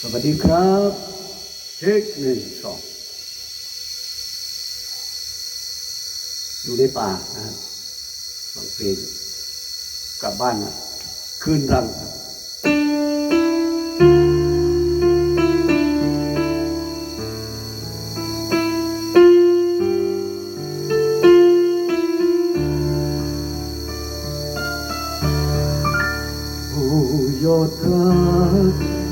สวัสดีครับเช็คหนึ่งสองอยู่ในป่านะฟังเพลงกลับบ้านนะคืนรังครับโอ้ยอดรัก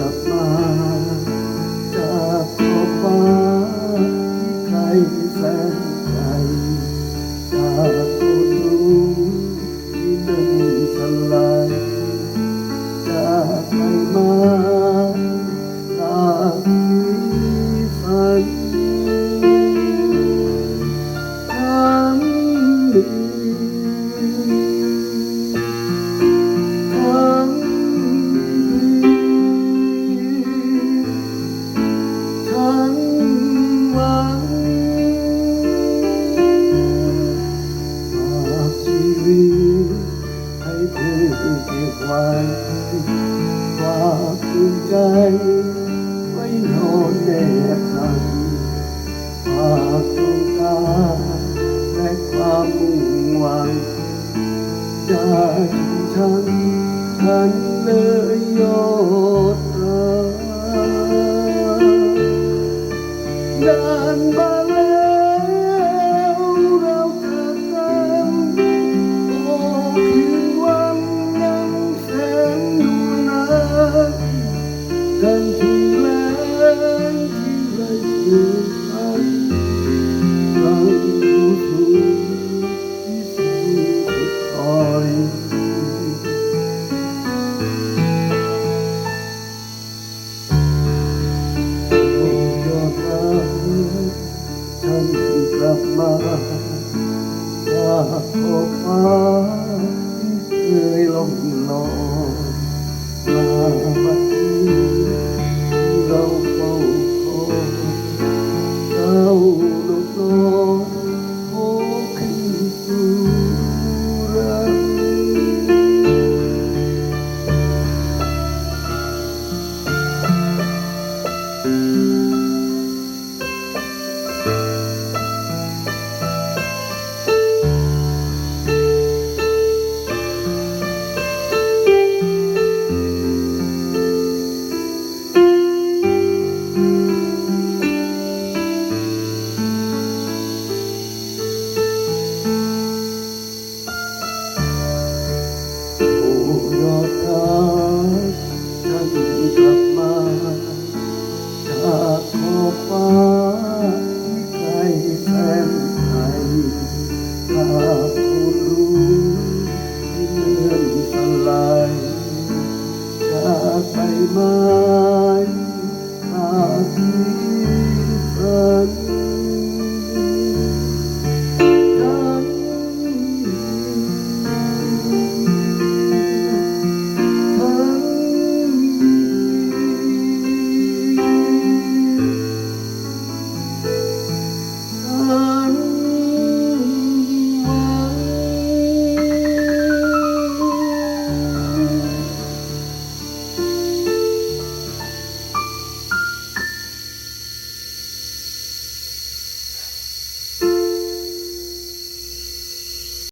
ลับมาจากขอบฟ้าที่ไกลแสนไกล ฝากดวงใจ ไว้นอนแนบหลังฝากดวงตาและความมุ่งหวังจากฉัน ฉันเลยยอดรักนานมาล กฉันกลับมาจากขอบฟ้าที่เคยลงนอนมา จ